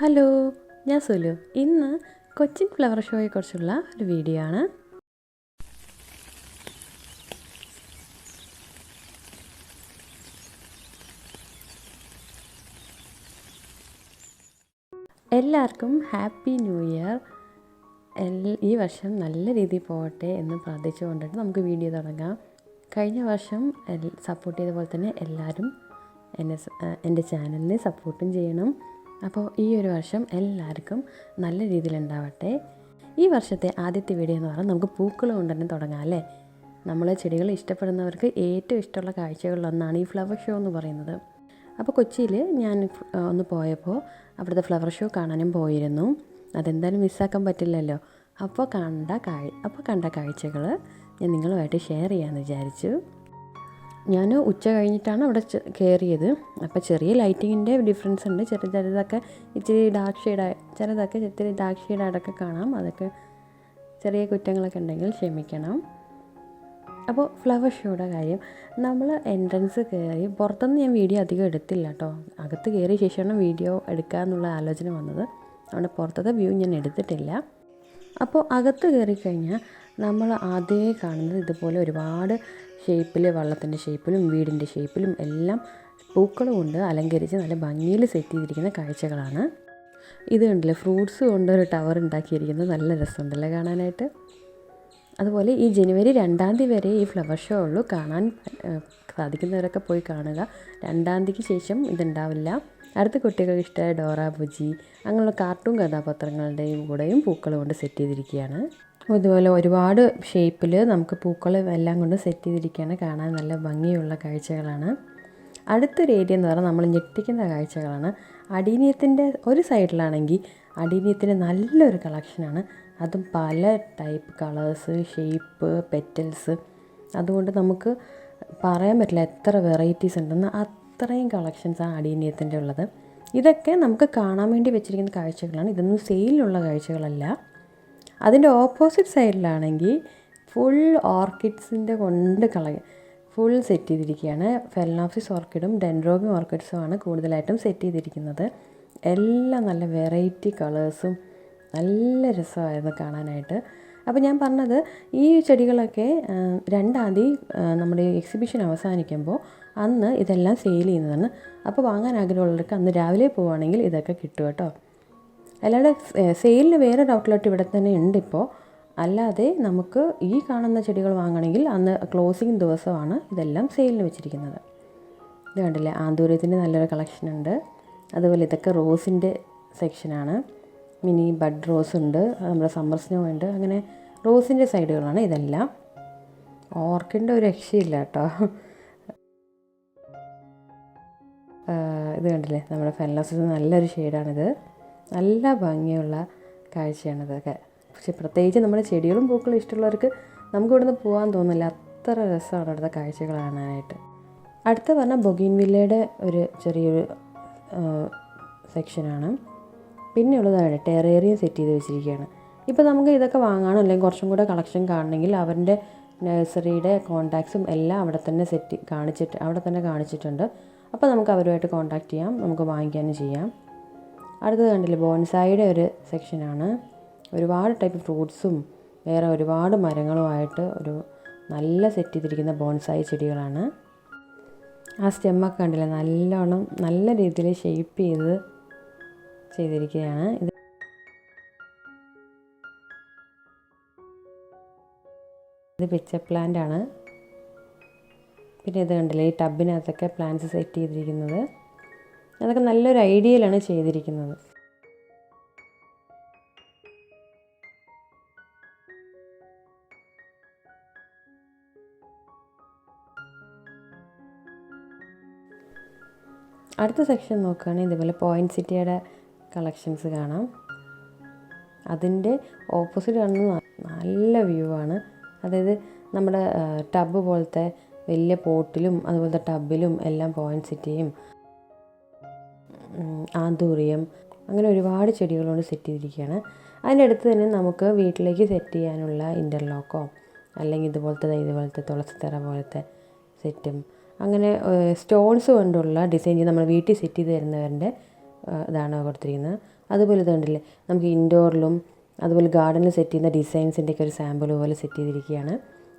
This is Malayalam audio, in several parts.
ഹലോ ഞാൻ സുലു. ഇന്ന് കൊച്ചിൻ ഫ്ലവർ ഷോയെക്കുറിച്ചുള്ള ഒരു വീഡിയോ ആണ്. എല്ലാവർക്കും ഹാപ്പി ന്യൂ ഇയർ. ഈ വർഷം നല്ല രീതിയിൽ പോകട്ടെ എന്ന് പ്രാർത്ഥിച്ചുകൊണ്ടിട്ട് നമുക്ക് വീഡിയോ തുടങ്ങാം. കഴിഞ്ഞ വർഷം സപ്പോർട്ട് ചെയ്ത പോലെ തന്നെ എല്ലാവരും എന്നെ എന്റെ ചാനലിനെ സപ്പോർട്ടും ചെയ്യണം. അപ്പോൾ ഈ ഒരു വർഷം എല്ലാവർക്കും നല്ല രീതിയിൽ ഉണ്ടാവട്ടെ ഈ വർഷത്തെ ആദ്യത്തെ വീഡിയോ എന്ന് പറഞ്ഞാൽ നമുക്ക് പൂക്കൾ കൊണ്ട് തന്നെ തുടങ്ങാം അല്ലേ? നമ്മൾ ചെടികൾ ഇഷ്ടപ്പെടുന്നവർക്ക് ഏറ്റവും ഇഷ്ടമുള്ള കാഴ്ചകളിലൊന്നാണ് ഈ ഫ്ലവർ ഷോ എന്ന് പറയുന്നത്. അപ്പോൾ കൊച്ചിയിൽ ഞാൻ ഒന്ന് പോയപ്പോൾ അവിടുത്തെ ഫ്ലവർ ഷോ കാണാനും പോയിരുന്നു. അതെന്തായാലും മിസ്സാക്കാൻ പറ്റില്ലല്ലോ. അപ്പോൾ കണ്ട കാഴ് അപ്പോൾ കണ്ട കാഴ്ചകൾ ഞാൻ നിങ്ങളുമായിട്ട് ഷെയർ ചെയ്യാമെന്ന് വിചാരിച്ചു. ഞാൻ ഉച്ച കഴിഞ്ഞിട്ടാണ് അവിടെ കയറിയത് അപ്പോൾ ചെറിയ ലൈറ്റിങ്ങിന്റെ ഡിഫറൻസ് ഉണ്ട്. ചെറിയ ചെറുതൊക്കെ ഇച്ചിരി ഡാർക്ക് ഷെയ്ഡായി ചെറുതൊക്കെ ഇത്തിരി ഡാർക്ക് ഷെയ്ഡായിട്ടൊക്കെ കാണാം. അതൊക്കെ ചെറിയ കുറ്റങ്ങളൊക്കെ ഉണ്ടെങ്കിൽ ക്ഷമിക്കണം. അപ്പോൾ ഫ്ലവർ ഷോയുടെ കാര്യം. നമ്മൾ എൻട്രൻസ് കയറി പുറത്തുനിന്ന് ഞാൻ വീഡിയോ അധികം എടുത്തില്ല കേട്ടോ അകത്ത് കയറിയ ശേഷമാണ് വീഡിയോ എടുക്കുക എന്നുള്ള ആലോചന വന്നത്. അതുകൊണ്ട് പുറത്തത്തെ വ്യൂ ഞാൻ എടുത്തിട്ടില്ല. അപ്പോൾ അകത്ത് കയറി കഴിഞ്ഞാൽ നമ്മൾ ആദ്യമേ കാണുന്നത് ഇതുപോലെ ഒരുപാട് ഷേപ്പിൽ വള്ളത്തിന്റെ ഷേപ്പിലും വീടിന്റെ ഷേപ്പിലും എല്ലാം പൂക്കൾ കൊണ്ട് അലങ്കരിച്ച് നല്ല ഭംഗിയിൽ സെറ്റ് ചെയ്തിരിക്കുന്ന കാഴ്ചകളാണ്. ഇത് കണ്ടില്ലേ ഫ്രൂട്ട്സ് കൊണ്ടൊരു ടവർ ഉണ്ടാക്കിയിരിക്കുന്നത്. നല്ല രസമുണ്ടല്ലേ കാണാനായിട്ട്? അതുപോലെ ഈ ജനുവരി രണ്ടാം തീയതി വരെ ഈ ഫ്ലവർ ഷോ ഉള്ളൂ. കാണാൻ സാധിക്കുന്നവരൊക്കെ പോയി കാണുക. രണ്ടാം തീയതിക്ക് ശേഷം ഇതുണ്ടാവില്ല. അടുത്ത കുട്ടികൾക്ക് ഇഷ്ടമായ ഡോറ ബുജി അങ്ങനെയുള്ള കാർട്ടൂൺ കഥാപാത്രങ്ങളുടെയും കൂടെയും പൂക്കൾ കൊണ്ട് സെറ്റ് ചെയ്തിരിക്കുകയാണ്. ഇതുപോലെ ഒരുപാട് ഷേപ്പിൽ നമുക്ക് പൂക്കൾ എല്ലാം കൊണ്ട് സെറ്റ് ചെയ്തിരിക്കുകയാണ്. കാണാൻ നല്ല ഭംഗിയുള്ള കാഴ്ചകളാണ്. അടുത്തൊരു ഏരിയ എന്ന് പറഞ്ഞാൽ നമ്മൾ ഞെട്ടിക്കുന്ന കാഴ്ചകളാണ്. അടീനിയത്തിന്റെ ഒരു സൈഡിലാണെങ്കിൽ അടീനിയത്തിന്റെ നല്ലൊരു കളക്ഷനാണ് അതും പല ടൈപ്പ് കളേഴ്സ് ഷേപ്പ് പെറ്റൽസ് അതുകൊണ്ട് നമുക്ക് പറയാൻ പറ്റില്ല എത്ര വെറൈറ്റീസ് ഉണ്ടെന്ന് അത്രയും കളക്ഷൻസാണ് അടീനിയത്തിന്റെ ഉള്ളത്. ഇതൊക്കെ നമുക്ക് കാണാൻ വേണ്ടി വെച്ചിരിക്കുന്ന കാഴ്ചകളാണ്. ഇതൊന്നും സെയിലുള്ള കാഴ്ചകളല്ല. അതിന്റെ ഓപ്പോസിറ്റ് സൈഡിലാണെങ്കിൽ ഫുൾ ഓർക്കിഡ്സിന്റെ കൊണ്ട് കളയ ഫുൾ സെറ്റ് ചെയ്തിരിക്കുകയാണ്. ഫെലനോഫിസ് ഓർക്കിഡും ഡെൻഡ്രോബി ഓർക്കിഡ്സുമാണ് കൂടുതലായിട്ടും സെറ്റ് ചെയ്തിരിക്കുന്നത്. എല്ലാം നല്ല വെറൈറ്റി കളേഴ്സും നല്ല രസമായിരുന്നു കാണാനായിട്ട്. അപ്പോൾ ഞാൻ പറഞ്ഞത് ഈ ചെടികളൊക്കെ രണ്ടാം തീയതി നമ്മുടെ എക്സിബിഷൻ അവസാനിക്കുമ്പോൾ അന്ന് ഇതെല്ലാം സെയിൽ ചെയ്യുന്നതാണ്. അപ്പോൾ വാങ്ങാൻ ആഗ്രഹമുള്ളവർക്ക് അന്ന് രാവിലെ പോവുകയാണെങ്കിൽ ഇതൊക്കെ കിട്ടും കേട്ടോ. അല്ലാതെ സെയിലിന് വേറെ ഔട്ട്ലെറ്റ് ഇവിടെ തന്നെ ഉണ്ട് ഇപ്പോൾ അല്ലാതെ നമുക്ക് ഈ കാണുന്ന ചെടികൾ വാങ്ങണമെങ്കിൽ അന്ന് ക്ലോസിങ് ദിവസമാണ് ഇതെല്ലാം സെയിലിന് വെച്ചിരിക്കുന്നത്. ഇത് കണ്ടില്ലേ? ആന്തൂര്യത്തിന്റെ നല്ലൊരു കളക്ഷൻ ഉണ്ട്. അതുപോലെ ഇതൊക്കെ റോസിന്റെ സെക്ഷനാണ് മിനി ബഡ് റോസ് ഉണ്ട്. നമ്മുടെ സമ്മർ സ്നോ ഉണ്ട്. അങ്ങനെ റോസിന്റെ സൈഡുകളാണ് ഇതെല്ലാം. ഓർക്കിന്റെ ഒരു രക്ഷയില്ല കേട്ടോ. ഇത് കണ്ടില്ലേ? നമ്മുടെ ഫെല്ലോസിന് നല്ലൊരു ഷെയ്ഡാണിത് നല്ല ഭംഗിയുള്ള കാഴ്ചയാണ് ഇതൊക്കെ. പക്ഷെ പ്രത്യേകിച്ച് നമ്മുടെ ചെടികളും പൂക്കളും ഇഷ്ടമുള്ളവർക്ക് നമുക്ക് ഇവിടുന്ന് പോകാൻ തോന്നില്ല അത്ര രസമാണ് ഇവിടുത്തെ കാഴ്ചകൾ കാണാനായിട്ട്. അടുത്ത പറഞ്ഞാൽ ബൊഗീൻ വില്ലയുടെ ഒരു ചെറിയൊരു സെക്ഷനാണ്. പിന്നെയുള്ളതാണ് ടെറേറിയം സെറ്റ് ചെയ്ത് വെച്ചിരിക്കുകയാണ്. ഇപ്പോൾ നമുക്ക് ഇതൊക്കെ വാങ്ങാനോ അല്ലെങ്കിൽ കുറച്ചും കൂടെ കളക്ഷൻ കാണണമെങ്കിൽ അവരുടെ നഴ്സറിയുടെ കോൺടാക്ട്സും എല്ലാം അവിടെ തന്നെ സെറ്റ് കാണിച്ചിട്ട് അവിടെ തന്നെ കാണിച്ചിട്ടുണ്ട്. അപ്പോൾ നമുക്ക് അവരുമായിട്ട് കോൺടാക്ട് ചെയ്യാം. നമുക്ക് വാങ്ങിക്കാനും ചെയ്യാം. അടുത്തത് കണ്ടില്ലേ ബോൺസായിയുടെ ഒരു സെക്ഷനാണ് ഒരുപാട് ടൈപ്പ് ഫ്രൂട്ട്സും വേറെ ഒരുപാട് മരങ്ങളുമായിട്ട് ഒരു നല്ല സെറ്റ് ചെയ്തിരിക്കുന്ന ബോൺസായി ചെടികളാണ്. ആ സ്റ്റെമ്മൊക്കെ കണ്ടില്ലേ നല്ലോണം നല്ല രീതിയിൽ ഷേപ്പ് ചെയ്ത് ചെയ്തിരിക്കുകയാണ്. ഇത് ഇത് പിച്ച പ്ലാന്റ് ആണ്. പിന്നെ ഇത് കണ്ടില്ലേ ഈ ടബിനകത്തൊക്കെ പ്ലാന്റ്സ് സെറ്റ് ചെയ്തിരിക്കുന്നത്. അതൊക്കെ നല്ലൊരു ഐഡിയയിലാണ് ചെയ്തിരിക്കുന്നത്. അടുത്ത സെക്ഷൻ നോക്കുകയാണെങ്കിൽ ഇതുപോലെ പോയിന്റ് സിറ്റിയുടെ കളക്ഷൻസ് കാണാം. അതിന്റെ ഓപ്പോസിറ്റ് കാണുന്നത് നല്ല വ്യൂ ആണ്. അതായത് നമ്മുടെ ടബ് പോലത്തെ വലിയ പോട്ടിലും അതുപോലത്തെ ടബിലും എല്ലാം പോയിന്റ് സിറ്റിയും ആന്തൂറിയം അങ്ങനെ ഒരുപാട് ചെടികളുണ്ട് സെറ്റ് ചെയ്തിരിക്കുകയാണ്. അതിന്റെ അടുത്ത് തന്നെ നമുക്ക് വീട്ടിലേക്ക് സെറ്റ് ചെയ്യാനുള്ള ഇന്റർലോക്കോ അല്ലെങ്കിൽ ഇതുപോലത്തെ ഇതുപോലത്തെ തുളസി തറ പോലത്തെ സെറ്റും അങ്ങനെ സ്റ്റോൺസ് കൊണ്ടുള്ള ഡിസൈൻ ചെയ്ത് നമ്മൾ വീട്ടിൽ സെറ്റ് ചെയ്ത് തരുന്നവരുടെ ഇതാണ് കൊടുത്തിരിക്കുന്നത്. അതുപോലെ ഇതുണ്ടല്ലേ നമുക്ക് ഇൻഡോറിലും അതുപോലെ ഗാർഡനിൽ സെറ്റ് ചെയ്യുന്ന ഡിസൈൻസിന്റെയൊക്കെ ഒരു സാമ്പിൾ പോലെ സെറ്റ് ചെയ്തിരിക്കുകയാണ്.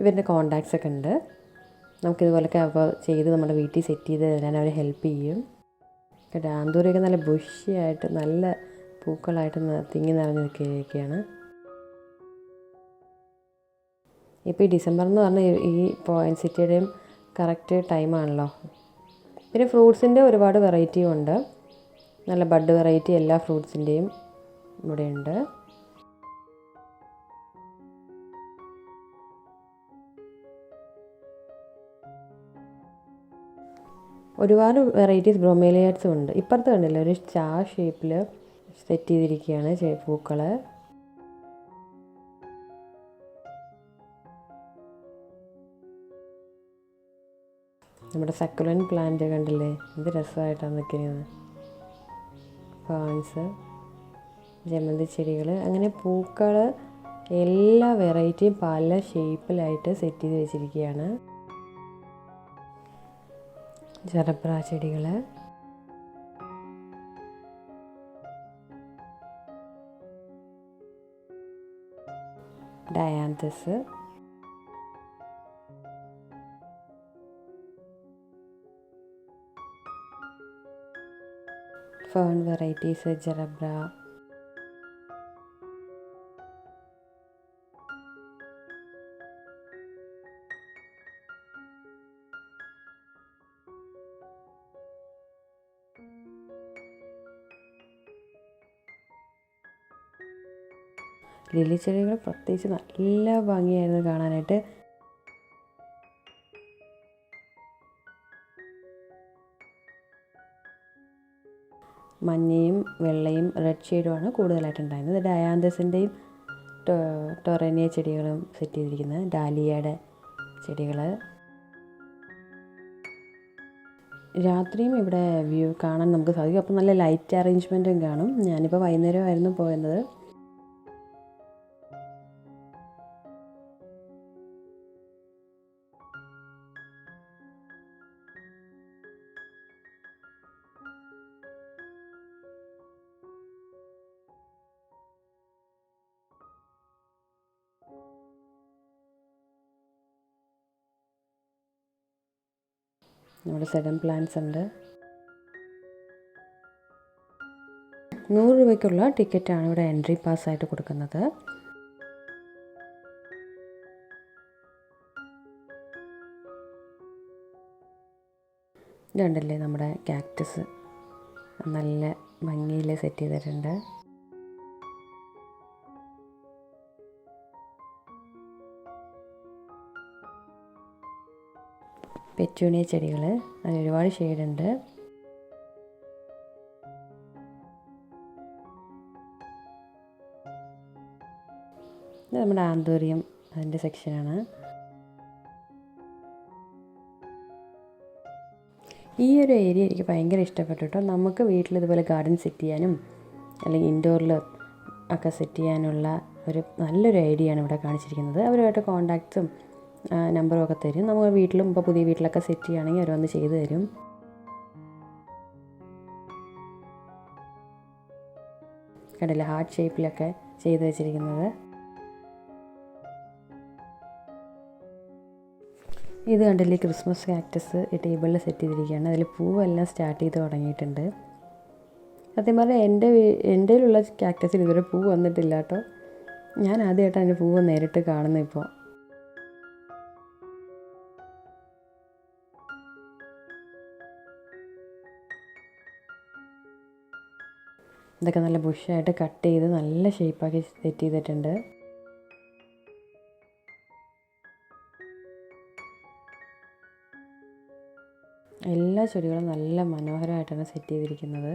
ഇവരുടെ കോണ്ടാക്ട്സ് ഒക്കെ ഉണ്ട്. നമുക്കിതുപോലൊക്കെ അപ്പോൾ ചെയ്ത് നമ്മുടെ വീട്ടിൽ സെറ്റ് ചെയ്ത് തരാൻ അവർ ഹെൽപ്പ് ചെയ്യും. ആന്തൂരൊക്കെ നല്ല ബുഷിയായിട്ട് നല്ല പൂക്കളായിട്ട് തിങ്ങി നിറഞ്ഞ് നിൽക്കുകയൊക്കെയാണ് ഇപ്പോൾ ഈ ഡിസംബർ എന്ന് പറഞ്ഞാൽ ഈ പോയിന്റ് സിറ്റിയുടെയും കറക്റ്റ് ടൈമാണല്ലോ. പിന്നെ ഫ്രൂട്ട്സിന്റെ ഒരുപാട് വെറൈറ്റിയും ഉണ്ട് നല്ല ബഡ് വെറൈറ്റി എല്ലാ ഫ്രൂട്ട്സിന്റെയും ഇവിടെയുണ്ട്. ഒരുപാട് വെറൈറ്റീസ് ബ്രോമേലിയാട്സും ഉണ്ട്. ഇപ്പുറത്ത് കണ്ടില്ല ഒരു സ്റ്റാർ ഷേപ്പിൽ സെറ്റ് ചെയ്തിരിക്കുകയാണ് പൂക്കൾ നമ്മുടെ സക്കുലൻ പ്ലാന്റ് കണ്ടില്ലേ എന്ത് രസമായിട്ടാണ് നിൽക്കുന്നത്. ഫാൻസ് ജമന്തി ചെടികൾ അങ്ങനെ പൂക്കൾ എല്ലാ വെറൈറ്റിയും പല ഷേപ്പിലായിട്ട് സെറ്റ് ചെയ്ത് വെച്ചിരിക്കുകയാണ്. ജറബ്ര ചെടികൾ dianthus. Fern varieties gerbera lily ചെടികൾ പ്രത്യേകിച്ച് നല്ല ഭംഗിയായിരുന്നു കാണാനായിട്ട്. മഞ്ഞയും വെള്ളയും റെഡ് ഷെയ്ഡുമാണ് കൂടുതലായിട്ട് ഉണ്ടായിരുന്നത് ഡയാന്തസിന്റെയും ടൊറേനിയ ചെടികളും സെറ്റ് ചെയ്തിരിക്കുന്നത് ഡാലിയയുടെ ചെടികൾ രാത്രിയും ഇവിടെ വ്യൂ കാണാൻ നമുക്ക് സാധിക്കും. അപ്പോൾ നല്ല ലൈറ്റ് അറേഞ്ച്മെന്റും കാണും. ഞാനിപ്പോൾ വൈകുന്നേരമായിരുന്നു പോയത് നമ്മുടെ സെഡൻ പ്ലാൻസ് ഉണ്ട്. നൂറ് രൂപയ്ക്കുള്ള ടിക്കറ്റാണ് ഇവിടെ എൻട്രി പാസ് ആയിട്ട് കൊടുക്കുന്നത്. ഇതുണ്ടല്ലേ നമ്മുടെ കാക്ടസ് നല്ല ഭംഗിയിൽ സെറ്റ് ചെയ്തിട്ടുണ്ട്. പെറ്റൂണിയ ചെടികൾ. അതിൽ ഒരുപാട് ഷെയ്ഡുണ്ട്. ഇത് നമ്മുടെ ആന്തോറിയം അതിന്റെ സെക്ഷനാണ്. ഈ ഒരു ഏരിയ എനിക്ക് ഭയങ്കര ഇഷ്ടപ്പെട്ടു കേട്ടോ. നമുക്ക് വീട്ടിൽ ഇതുപോലെ ഗാർഡൻ സെറ്റ് ചെയ്യാനും അല്ലെങ്കിൽ ഇൻഡോറിൽ ഒക്കെ സെറ്റ് ചെയ്യാനുള്ള ഒരു നല്ലൊരു ഐഡിയ ആണ് ഇവിടെ കാണിച്ചിരിക്കുന്നത്. അവരുമായിട്ട് കോണ്ടാക്ട്സും നമ്പറും ഒക്കെ തരും. നമ്മൾ വീട്ടിലും ഇപ്പോൾ പുതിയ വീട്ടിലൊക്കെ സെറ്റ് ചെയ്യുകയാണെങ്കിൽ അവർ വന്ന് ചെയ്തു തരും. കണ്ടില്ല? ഹാർട്ട് ഷേപ്പിലൊക്കെ ചെയ്തു വെച്ചിരിക്കുന്നത്. ഇത് കണ്ടില്ലേ? ക്രിസ്മസ് കാക്ടസ് ഈ ടേബിളിൽ സെറ്റ് ചെയ്തിരിക്കുകയാണ്. അതിൽ പൂവെല്ലാം സ്റ്റാർട്ട് ചെയ്ത് തുടങ്ങിയിട്ടുണ്ട്. സത്യം പറഞ്ഞാൽ എന്റെ എന്റെ കയ്യിലുള്ള കാക്ടസിൽ ഇതുവരെ പൂ വന്നിട്ടില്ല കേട്ടോ. ഞാൻ ആദ്യമായിട്ടാണ് അതിന്റെ പൂവ് നേരിട്ട് കാണുന്നത് ഇപ്പോൾ. ഇതൊക്കെ നല്ല ബുഷായിട്ട് കട്ട് ചെയ്ത് നല്ല ഷേപ്പാക്കി സെറ്റ് ചെയ്തിട്ടുണ്ട്. എല്ലാ ചെടികളും നല്ല മനോഹരമായിട്ടാണ് സെറ്റ് ചെയ്തിരിക്കുന്നത്.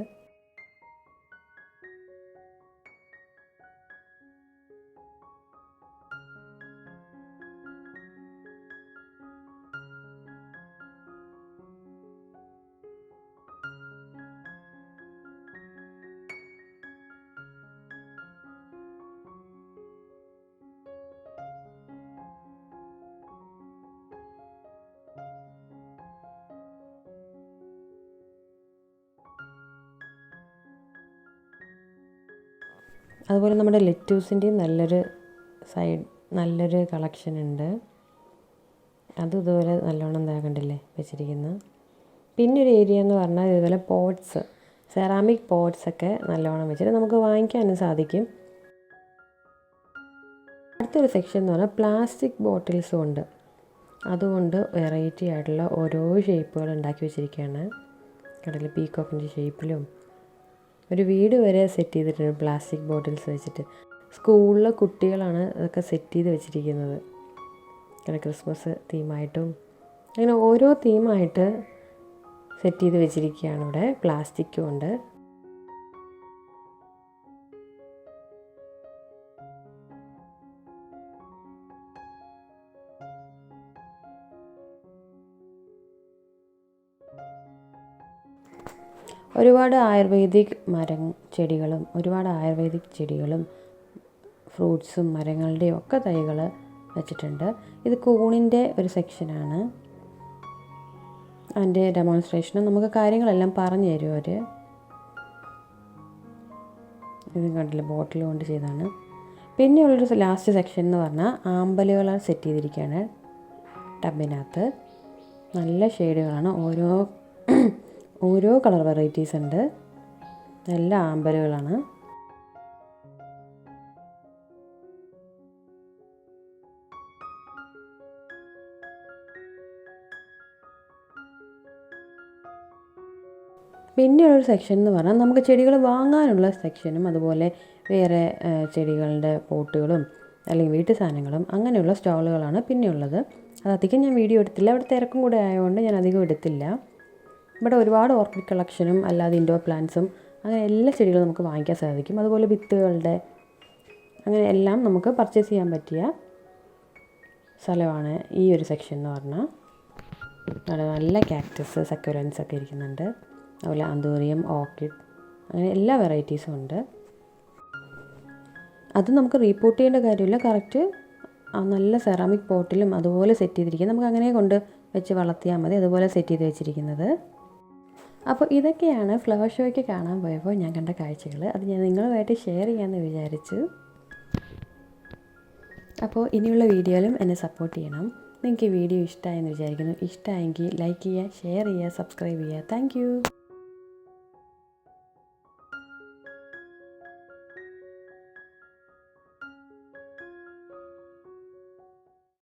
അതുപോലെ നമ്മുടെ ലെറ്റൂസിന്റെയും നല്ലൊരു സൈഡ് നല്ലൊരു കളക്ഷൻ ഉണ്ട്. അതും ഇതുപോലെ നല്ലോണം എന്താ കണ്ടില്ലേ വെച്ചിരിക്കുന്നത് പിന്നെ ഒരു ഏരിയ എന്ന് പറഞ്ഞാൽ ഇതുപോലെ പോട്ട്സ് സെറാമിക് പോട്ട്സ് ഒക്കെ നല്ലോണം വെച്ചിട്ട് നമുക്ക് വാങ്ങിക്കാനും സാധിക്കും. അടുത്തൊരു സെക്ഷൻ എന്ന് പറഞ്ഞാൽ പ്ലാസ്റ്റിക് ബോട്ടിൽസും ഉണ്ട്. അതുകൊണ്ട് വെറൈറ്റി ആയിട്ടുള്ള ഓരോ ഷേപ്പുകൾ ഉണ്ടാക്കി വെച്ചിരിക്കുകയാണ്. കടൽ പീക്കോക്കിന്റെ ഷേപ്പിലും ഒരു വീട് വരെ സെറ്റ് ചെയ്തിട്ടുണ്ട്. പ്ലാസ്റ്റിക് ബോട്ടിൽസ് വെച്ചിട്ട്. സ്കൂളിലെ കുട്ടികളാണ് അതൊക്കെ സെറ്റ് ചെയ്ത് വെച്ചിരിക്കുന്നത്. അങ്ങനെ ക്രിസ്മസ് തീമായിട്ടും അങ്ങനെ ഓരോ തീമായിട്ട് സെറ്റ് ചെയ്ത് വെച്ചിരിക്കുകയാണ് ഇവിടെ. പ്ലാസ്റ്റിക്കും ഉണ്ട്. ഒരുപാട് ആയുർവേദിക് മരം ചെടികളും ഒരുപാട് ആയുർവേദിക് ചെടികളും ഫ്രൂട്ട്സും മരങ്ങളുടെയും ഒക്കെ തൈകൾ വെച്ചിട്ടുണ്ട്. ഇത് കൂണിന്റെ ഒരു സെക്ഷനാണ്. അതിന്റെ ഡെമോൺസ്ട്രേഷനും നമുക്ക് കാര്യങ്ങളെല്ലാം പറഞ്ഞു തരും അവർ ഇത് കണ്ടില്ല ബോട്ടിൽ കൊണ്ട് ചെയ്താണ് പിന്നെയുള്ളൊരു ലാസ്റ്റ് സെക്ഷൻ എന്ന് പറഞ്ഞാൽ ആമ്പലുകൾ സെറ്റ് ചെയ്തിരിക്കുകയാണ് ടബിനകത്ത്. നല്ല ഷെയ്ഡുകളാണ്. ഓരോ ഓരോ കളർ വെറൈറ്റീസ് ഉണ്ട്. നല്ല ആമ്പലുകളാണ്. പിന്നെയുള്ളൊരു സെക്ഷൻ എന്ന് പറഞ്ഞാൽ നമുക്ക് ചെടികൾ വാങ്ങാനുള്ള സെക്ഷനും അതുപോലെ വേറെ ചെടികളുടെ പോട്ടുകളും അല്ലെങ്കിൽ വീട്ടു സാധനങ്ങളും അങ്ങനെയുള്ള സ്റ്റോളുകളാണ് പിന്നെയുള്ളത്. അത് അധികം ഞാൻ വീഡിയോ എടുത്തില്ല. അവിടെ തിരക്കും കൂടെ ആയതുകൊണ്ട് ഞാൻ അധികം എടുത്തില്ല. ഇവിടെ ഒരുപാട് ഓർക്കിഡ് കളക്ഷനും അല്ലാതെ ഇൻഡോർ പ്ലാന്റ്സും അങ്ങനെ എല്ലാ ചെടികളും നമുക്ക് വാങ്ങിക്കാൻ സാധിക്കും. അതുപോലെ വിത്തുകളുടെ അങ്ങനെ എല്ലാം നമുക്ക് പർച്ചേസ് ചെയ്യാൻ പറ്റിയ സ്ഥലമാണ് ഈ ഒരു സെക്ഷൻ എന്ന് പറഞ്ഞാൽ. അവിടെ നല്ല കാക്ടസ് സക്യുലൻസ് ഒക്കെ ഇരിക്കുന്നുണ്ട്. അതുപോലെ അന്തോറിയം ഓർക്കിഡ് അങ്ങനെ എല്ലാ വെറൈറ്റീസും ഉണ്ട്. അത് നമുക്ക് റീപ്പോർട്ട് ചെയ്യേണ്ട കാര്യമില്ല. കറക്റ്റ് ആ നല്ല സെറാമിക് പോട്ടിലും അതുപോലെ സെറ്റ് ചെയ്തിരിക്കുക നമുക്ക് അങ്ങനെ കൊണ്ട് വെച്ച് വളർത്തിയാൽ മതി. അതുപോലെ സെറ്റ് ചെയ്ത് വെച്ചിരിക്കുന്നത്. അപ്പോൾ ഇതൊക്കെയാണ് ഫ്ലവർ ഷോയ്ക്ക് കാണാൻ പോയപ്പോൾ ഞാൻ കണ്ട കാഴ്ചകൾ. അത് ഞാൻ നിങ്ങളുമായിട്ട് ഷെയർ ചെയ്യാമെന്ന് വിചാരിച്ചു. അപ്പോൾ ഇനിയുള്ള വീഡിയോയിലും എന്നെ സപ്പോർട്ട് ചെയ്യണം. നിങ്ങൾക്ക് ഈ വീഡിയോ ഇഷ്ടമായെന്ന് വിചാരിക്കുന്നു. ഇഷ്ടമായെങ്കിൽ ലൈക്ക് ചെയ്യുക ഷെയർ ചെയ്യുക സബ്സ്ക്രൈബ് ചെയ്യുക. താങ്ക്